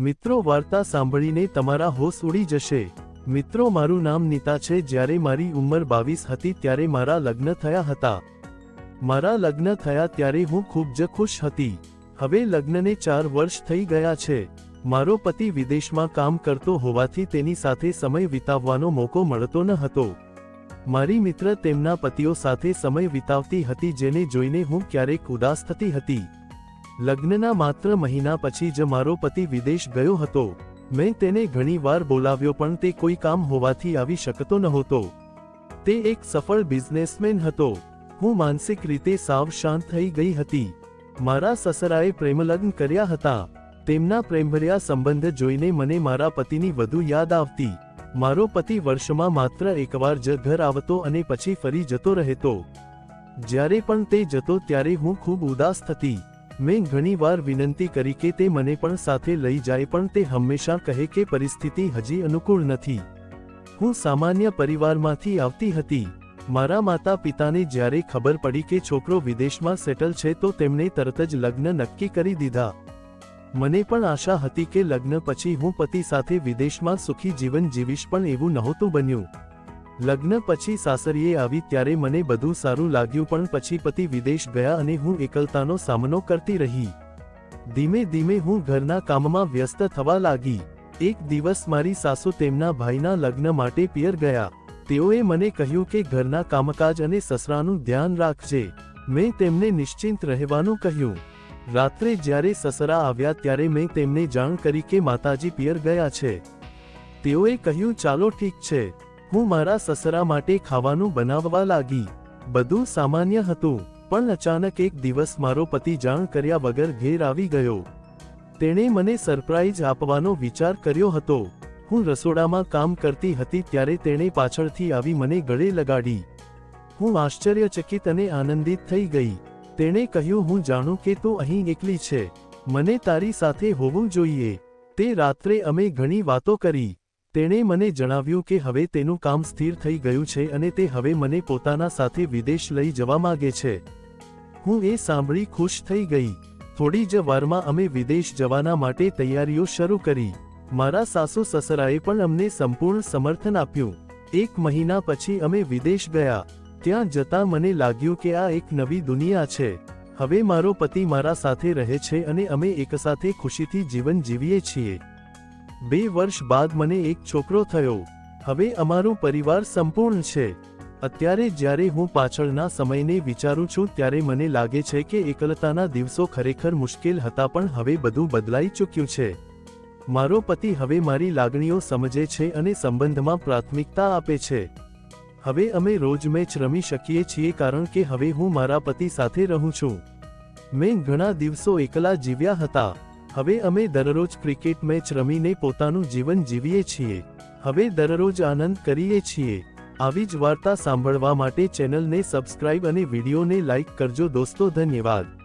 મિત્રો વાર્તા સાંભળીને તમારા હોશ ઉડી જશે. મિત્રો, મારું નામ નીતા છે. જ્યારે મારી ઉંમર બાવીસ હતી, ત્યારે મારા લગ્ન થયા હતા. મારા લગ્ન થયા ત્યારે હું ખૂબ જ ખુશ હતી. હવે લગ્નને ચાર વર્ષ થઈ ગયા છે. મારો પતિ વિદેશમાં કામ કરતો હોવાથી તેની સાથે સમય વિતાવવાનો મોકો મળતો ન હતો. મારી મિત્ર તેમના પતિઓ સાથે સમય વિતાવતી હતી, જેને જોઈને હું ક્યારેક ઉદાસ થતી હતી. લગ્નના માત્ર મહિના પછી જ મારો પતિ વિદેશ ગયો હતો. મેં તેને ઘણીવાર બોલાવ્યો પણ તે કોઈ કામ હોવાથી આવી શકતો નહોતો. તે એક સફળ બિઝનેસમેન હતો. હું માનસિક રીતે સાવ શાંત થઈ ગઈ હતી. મારા સસરાએ પ્રેમલગ્ન કર્યા હતા. તેમના પ્રેમભર્યા સંબંધ જોઈને મને મારા પતિની વધુ યાદ આવતી. મારો પતિ વર્ષમાં માત્ર એકવાર જ ઘર આવતો અને પછી ફરી જતો રહેતો. જ્યારે પણ તે જતો ત્યારે હું ખૂબ ઉદાસ થતી. મેં ઘણીવાર વિનંતી કરી કે તે મને પણ સાથે લઈ જાય પણ તે હંમેશા કહે કે પરિસ્થિતિ હજી અનુકૂળ નથી. હું સામાન્ય પરિવારમાંથી આવતી હતી. મારા માતા પિતાને જ્યારે ખબર પડી કે છોકરો વિદેશમાં સેટલ છે તો તેમણે તરત જ લગ્ન નક્કી કરી દીધા. મને પણ આશા હતી કે લગ્ન પછી હું પતિ સાથે વિદેશમાં સુખી જીવન જીવીશ પણ એવું નહોતું બન્યું. લગ્ન પછી સાસરીએ આવી ત્યારે મને બધું સારું લાગ્યું પણ પછી પતિ વિદેશ ગયા અને હું એકલતાનો સામનો કરતી રહી. ધીમે ધીમે હું ઘરના કામમાં વ્યસ્ત થવા લાગી. એક દિવસ મારી સાસુ તેમના ભાઈના લગ્ન માટે પિયર ગયા. તેઓએ મને કહ્યું કે ઘરના કામકાજ અને સસરાનું ધ્યાન રાખજે. મેં તેમને નિશ્ચિંત રહેવાનું કહ્યું. રાત્રે જ્યારે સસરા આવ્યા ત્યારે મેં તેમને જાણ કરી કે માતાજી પિયર ગયા છે. તેઓએ કહ્યું, ચાલો ઠીક છે. હું મારા સસરા માટે ખાવાનું બનાવવા લાગી. બધું સામાન્ય હતું, પણ અચાનક એક દિવસ મારો પતિ જાણ કર્યા વગર ઘેર આવી ગયો. તેણે મને સરપ્રાઈઝ આપવાનો વિચાર કર્યો હતો. હું રસોડામાં કામ કરતી હતી ત્યારે તેણે પાછળથી આવી મને ગળે લગાડી. હું આશ્ચર્યચકિત અને આનંદિત થઈ ગઈ. તેણે કહ્યું, હું જાણું કે તું અહીં એકલી છે. મને તારી સાથે હોવું જોઈએ. તે રાત્રે અમે ઘણી વાતો કરી. તેણે મને જણાવ્યું કે હવે તેનું કામ સ્થિર થઈ ગયું છે અને તે હવે મને પોતાના સાથે વિદેશ લઈ જવા માગે છે. હું એ સાંભળી ખુશ થઈ ગઈ. થોડી જ વારમાં અમે વિદેશ જવાના માટે તૈયારીઓ શરૂ કરી. મારા સાસુ સસરાએ પણ અમને સંપૂર્ણ સમર્થન આપ્યું. એક મહિના પછી અમે વિદેશ ગયા. ત્યાં જતાં મને લાગ્યું કે આ એક નવી દુનિયા છે. હવે મારો પતિ મારા સાથે રહે છે અને અમે એકસાથે ખુશીથી જીવન જીવીએ છીએ. બે વર્ષ બાદ મને એક છોકરો થયો. હવે અમારો પરિવાર સંપૂર્ણ છે. અત્યારે જ્યારે હું પાછળના સમયને વિચારું છું ત્યારે મને લાગે છે કે એકલતાના દિવસો ખરેખર મુશ્કેલ હતા પણ હવે બધું બદલાઈ ચૂક્યું છે. મારો પતિ હવે મારી લાગણીઓ સમજે છે અને સંબંધમાં પ્રાથમિકતા આપે છે. હવે અમે રોજ મેચ રમી શકીએ છીએ કારણ કે હવે હું મારા પતિ સાથે રહું છું. મેં ઘણા દિવસો એકલા જીવ્યા હતા. હવે અમે દરરોજ ક્રિકેટ મેચ રમીને પોતાનું જીવન જીવીએ છીએ. હવે દરરોજ આનંદ કરીએ છીએ. આવી જ વાર્તા સાંભળવા માટે ચેનલને સબસ્ક્રાઇબ અને વિડીયોને લાઇક કરજો દોસ્તો, ધન્યવાદ.